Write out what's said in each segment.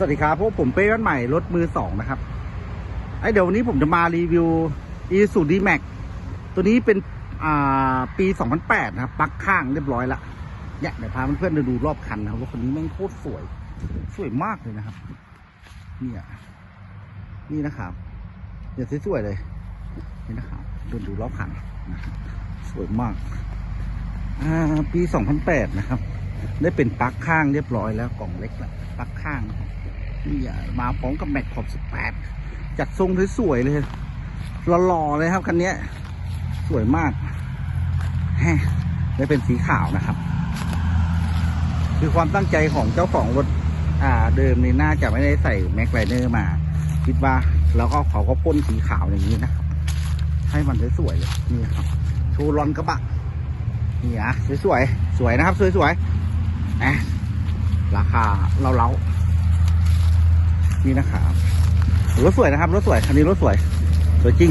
สวัสดีครับพวกผมเป้บ้านใหม่รถมือสองนะครับไอเดี๋ยววันนี้ผมจะมารีวิว e s u d m a x ตัวนี้เป็นอ่าปี 2008 นะครับปลั๊กข้างเรียบร้อยละเนี่ยเดี๋ยวพาเพื่อนๆไปดูรอบคันนะครับว่าคนนี้แม่งโคตรสวย สวยมากเลยนะครับ เนี่ยนี่นะครับเดี๋ยวสวยๆเลยนี่นะครับเดินดูรอบคันนะสวยมากอ่าปี 2008 นะครับ ได้เป็นปลั๊กข้างเรียบร้อยแล้วกล่องเล็กละปลั๊กข้าง นี่อ่มาพร้อมกับแม็กขอบ18จัดทรงสวยๆเลยหล่อๆเลยครับคันนี้สวยมากแฮะได้เป็นสีขาวนะครับ คือความตั้งใจของเจ้าของรถอ่าเดิมในี่น่าจะไม่ได้ใส่แม็กไลเนอร์มา คิดว่าแล้วก็เขาก็พ่นสีขาวอย่างนี้นะครับ ให้มันสวยๆเลยนี่ครับโชว์รอนกระบะนี่อะสวยๆสวยนะครับ สวยๆนะราคาเราเล้า นี่นะครับรถสวยนะครับรถสวยคันนี้รถสวยสวยจริง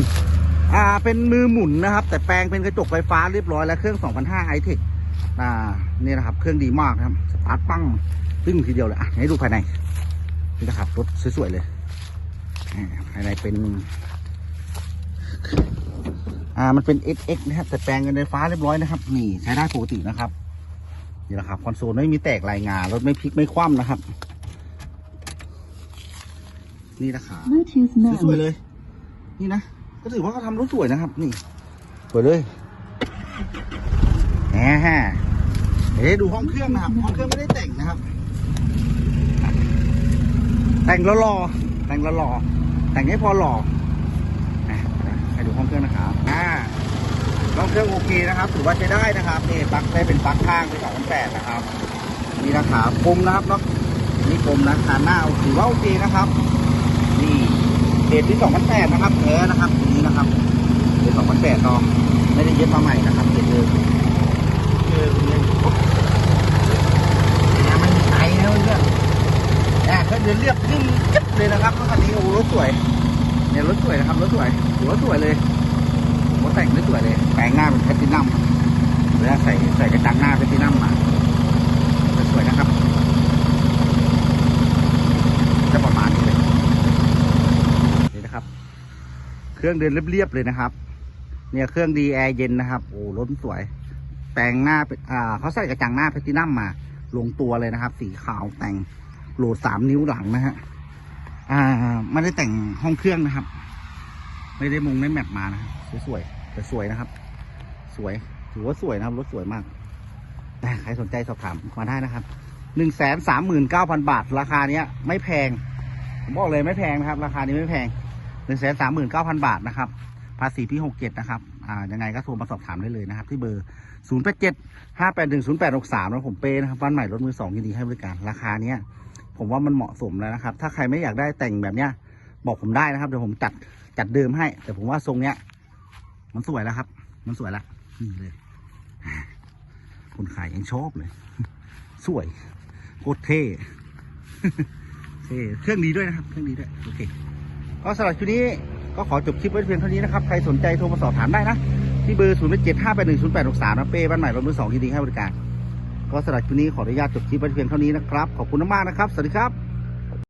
อ่าเป็นมือหมุนนะครับ แต่แปลงเป็นกระจกไฟฟ้าเรียบร้อยแล้วเครื่อง2005 i t e c อ่านี่นะครับ เครื่องดีมากครับสตาร์ทปั้งตึ้งทีเดียวเลยอะให้ดูภายในนี่นะครับรถสวยๆเลยอ่าภายในเป็น อ่ามันเป็น XX นะครับแต่แปลงกันไฟฟ้าเรียบร้อยนะครับ นี่ใช้ได้ปกตินะครับนี่แหละครับคอนโซลไม่มีแตกรายงานรถไม่พลิกไม่คว่ำนะครับ นี่นะครับ Bluetooth สวย mode. ๆเลย นี่นะก็ถือว่าเขาทำรถสวยนะครับ นี่สวยเลยแหมเอ๊ะดูห้องเครื่องนะครับห้องเครื่องไม่ได้แต่งนะครับ แต่งแล้วหล่อแต่งแล้วหล่อแต่งให้พอหล่อนะให้ดูห้องเครื่องนะครับอ่าห้องเครื่องโอเคนะครับถือว่าใช้ได้นะครับนี่ปลั๊กได้เป็นปลั๊กข้างเป็นสองพันแปดนะครับนี่นะครับคมนะครับเนาะนี่คมนะคานหน้าถือว่าโอเคนะครับนี่ เดที่สองพันแปดนะครับแท้นะครับตรงนี้นะครับเกรดสองพันแปดเนาะไม่ได้เย็บมาใหม่นะครับเกรดเดิมเออตรงนี้เนี่ยไม่มีไอนะเพื่อนๆแอบเดินเรียบนิ่มจิ๊บเลยนะครับรถคันนี้โอ้รถสวยเนี่ยรถสวยนะครับรถสวยถือว่าสวยเลยผมว่าแต่งได้สวยเลยแปลงหน้าเป็นแพลตินัมแล้วใส่ใส่กระจังหน้าแพลตตินัมมาสวยนะครับ จะประมาณนี้เลย นี่นะครับ เค รื่องเดินเรียบๆเลยนะครับ เนี่ยเครื่องดีแอร์เย็นนะครับ โอ้รถสวย แต่งหน้าอ่าเขาใส่กระจังหน้าแพลตตินัมมา ลงตัวเลยนะครับ สีขาวแต่งโหลดสามนิ้วหลังนะฮะอ่าไม่ได้แต่งห้องเครื่องนะครับ ไม่ได้มุงได้แมปมานะสวยๆแต่สวยนะครับ สวยถือว่าสวยนะครับรถสวยมากใครสนใจสอบถามมาได้นะครับหนึ่งแสนสามหมื่นเก้าพันบาท ราคาเนี้ย ไม่แพง ผมบอกเลยไม่แพงนะครับ ราคานี้ไม่แพง หนึ่งแสนสามหมื่นเก้าพันบาทนะครับ ภาษีพี่หกเจ็ดนะครับ อ่า ยังไงก็โทรมาสอบถามได้เลยนะครับ ที่เบอร์ศูนย์แปดเจ็ดห้าแปดหนึ่งศูนย์แปดหกสามแล้วผมเป้นะครับบ้านใหม่รถมือสองยินดีให้บริการ ราคาเนี้ย ผมว่ามันเหมาะสมแล้วนะครับ ถ้าใครไม่อยากได้แต่งแบบเนี้ย บอกผมได้นะครับ เดี๋ยวผมจัด จัดเดิมให้ แต่ผมว่าทรงเนี้ย มันสวยแล้วครับ มันสวยล้วนี่เลย คนขายยังชอบเลย สวย โคตรเท่ เท่ เครื่องดีด้วยนะครับ เครื่องดีด้วย โอเค ก็สำหรับชุดนี้ก็ขอจบคลิปไว้เพียงเท่านี้นะครับ ใครสนใจโทรมาสอบถามได้นะ ที่เบอร์ศูนย์เจ็ดห้าแปดหนึ่งศูนย์แปดหกสามนะเป้บ้านใหม่รถมือสองยินดีให้บริการ ก็สำหรับชุดนี้ขออนุญาตจบคลิปไว้เพียงเท่านี้นะครับ ขอบคุณมากๆนะครับ สวัสดีครับ